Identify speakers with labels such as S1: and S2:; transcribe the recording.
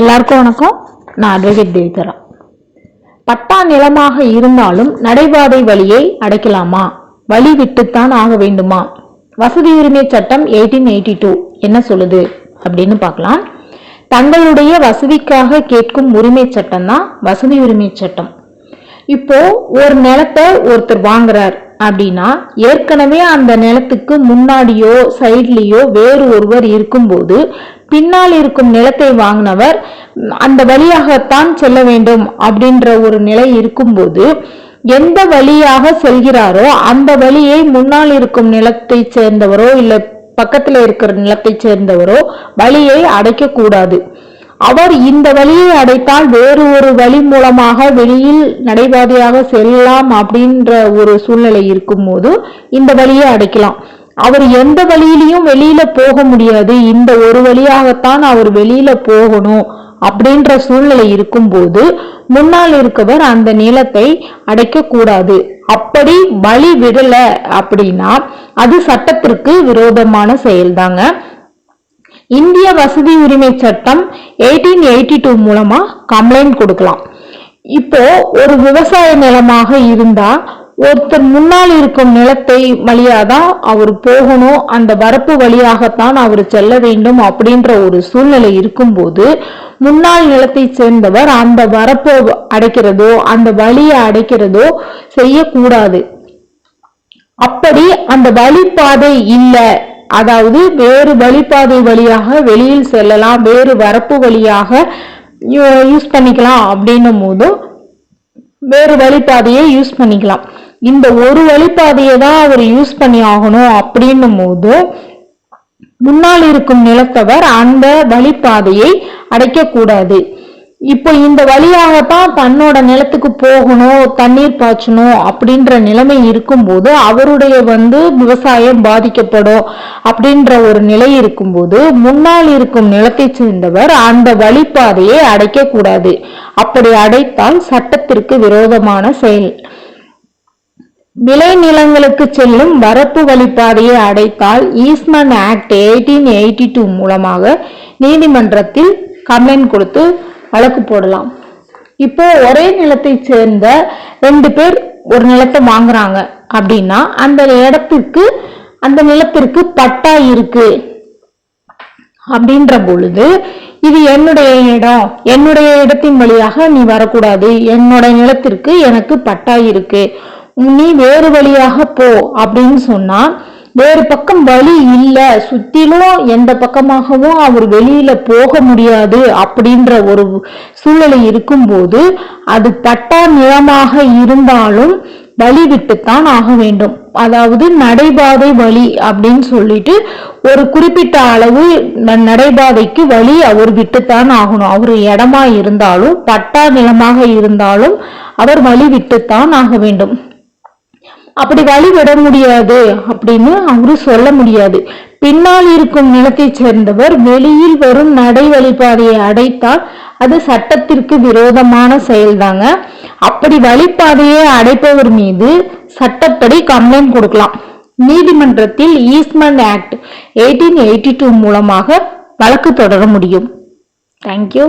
S1: எல்லாருக்கும் வணக்கம். நான் அட்வொகேட் தேவிதரா. பட்டா நிலமாக இருந்தாலும் நடைபாதை வழியை அடைக்கலாமா? வழி விட்டுத்தான் ஆக வேண்டுமா? வசதி உரிமை சட்டம் எயிட்டீன் எயிட்டி டூ என்ன சொல்லுது? அப்படின்னு பார்க்கலாம். தங்களுடைய வசதிக்காக கேட்கும் உரிமை சட்டம் தான் வசதி உரிமை சட்டம். இப்போ ஒரு நிலத்தை ஒருத்தர் வாங்குறார். அப்படின்னா ஏற்கனவே அந்த நிலத்துக்கு முன்னாடியோ சைட்லேயோ வேறு ஒருவர் இருக்கும்போது பின்னால் இருக்கும் நிலத்தை வாங்கினவர் அந்த வழியாகத்தான் செல்ல வேண்டும் அப்படின்ற ஒரு நிலை இருக்கும்போது எந்த வழியாக செல்கிறாரோ அந்த வழியை முன்னால் இருக்கும் நிலத்தை சேர்ந்தவரோ இல்லை பக்கத்தில் இருக்கிற நிலத்தை சேர்ந்தவரோ வழியை அடைக்கக்கூடாது. அவர் இந்த வழியை அடைத்தால் வேறு ஒரு வழி மூலமாக வெளியில் நடைபாதையாக செல்லலாம் அப்படின்ற ஒரு சூழ்நிலை இருக்கும்போது இந்த வழியை அடைக்கலாம். அவர் எந்த வழியிலையும் வெளியில போக முடியாது. இந்த ஒரு வழியாகத்தான் அவர் வெளியில போகணும் அப்படின்ற சூழ்நிலை இருக்கும்போது முன்னால் இருக்கவர் அந்த நிலத்தை அடைக்க கூடாது அப்படி வழி விடல அப்படின்னா அது சட்டத்திற்கு விரோதமான செயல்தாங்க. இந்திய வசதி உரிமை சட்டம் எயிட்டீன் எயிட்டி டூ மூலமா கம்ப்ளைண்ட் கொடுக்கலாம். இப்போ ஒரு விவசாய நிலமாக இருந்தா ஒருத்தர் முன்னால் இருக்கும் நிலத்தை வழியாதான் அவர் போகணும் அந்த வரப்பு வழியாகத்தான் அவர் செல்ல வேண்டும் அப்படின்ற ஒரு சூழ்நிலை இருக்கும்போது முன்னாள் நிலத்தை சேர்ந்தவர் அந்த வரப்பை அடைக்கிறதோ அந்த வழியை அடைக்கிறதோ செய்யக்கூடாது. அப்படி அந்த வழிபாதை இல்லை அதாவது வேறு வழிபாதை வழியாக வெளியில் செல்லலாம் வேறு வரப்பு வழியாக யூஸ் பண்ணிக்கலாம் அப்படின்னும் போதும் வேறு வழிபாதையை யூஸ் பண்ணிக்கலாம். இந்த ஒரு வழிபாதையை தான் அவர் யூஸ் பண்ணி ஆகணும் அப்படின்னும் போது முன்னால் இருக்கும் நிலத்தவர் அந்த வழிபாதையை அடைக்கக்கூடாது. இப்போ இந்த வழியாகத்தான் தன்னோட நிலத்துக்கு போகணும் தண்ணீர் பாய்ச்சணும் அப்படின்ற நிலைமை இருக்கும்போது அவருடைய வந்து விவசாயம் பாதிக்கப்படும் அப்படின்ற ஒரு நிலை இருக்கும்போது முன்னால் இருக்கும் நிலத்தை சேர்ந்தவர் அந்த வழிப்பாதையை அடைக்கக்கூடாது அப்படி அடைத்தால் சட்டத்திற்கு விரோதமான செயல். விளை நிலங்களுக்கு செல்லும் வரப்பு வழிப்பாதையை அடைத்தால் easement act eighteen eighty two மூலமாக நீதிமன்றத்தில் கம்ப்ளைண்ட் கொடுத்து வழக்கு போடலாம். இப்போ ஒரே நிலத்தை சேர்ந்த ரெண்டு பேர் ஒரு நிலத்தை வாங்குறாங்க அப்படின்னா அந்த இடத்துக்கு அந்த நிலத்திற்கு பட்டா இருக்கு அப்படின்ற பொழுது இது என்னுடைய இடம் என்னுடைய இடத்தின் வழியாக நீ வரக்கூடாது என்னோட நிலத்திற்கு எனக்கு பட்டா இருக்கு நீ வேறு வழியாக போ அப்படின்னு சொன்னா வேறு பக்கம் வழி இல்லை சுத்திலும் எந்த பக்கமாகவும் அவர் வெளியில போக முடியாது அப்படின்ற ஒரு சூழ்நிலை இருக்கும்போது அது பட்டா நிலமாக இருந்தாலும் வழி விட்டுத்தான் ஆக வேண்டும். அதாவது நடைபாதை வழி அப்படின்னு சொல்லிட்டு ஒரு குறிப்பிட்ட அளவு நடைபாதைக்கு வழி அவர் விட்டுத்தான் ஆகணும். அவர் இடமா இருந்தாலும் பட்டா நிலமாக இருந்தாலும் அவர் வழி விட்டுத்தான் ஆக வேண்டும். அப்படி வழிவிட முடியாது அப்படின்னு அவரு சொல்ல முடியாது. பின்னால் இருக்கும் நிலத்தை சேர்ந்தவர் வெளியில் வரும் நடை வழிபாதையை அடைத்தால் அது சட்டத்திற்கு விரோதமான செயல்தாங்க. அப்படி வழிபாதையை அடைப்பவர் மீது சட்டப்படி கம்ப்ளைண்ட் கொடுக்கலாம். நீதிமன்றத்தில் easement act eighteen eighty two மூலமாக வழக்கு தொடர முடியும். தேங்க்யூ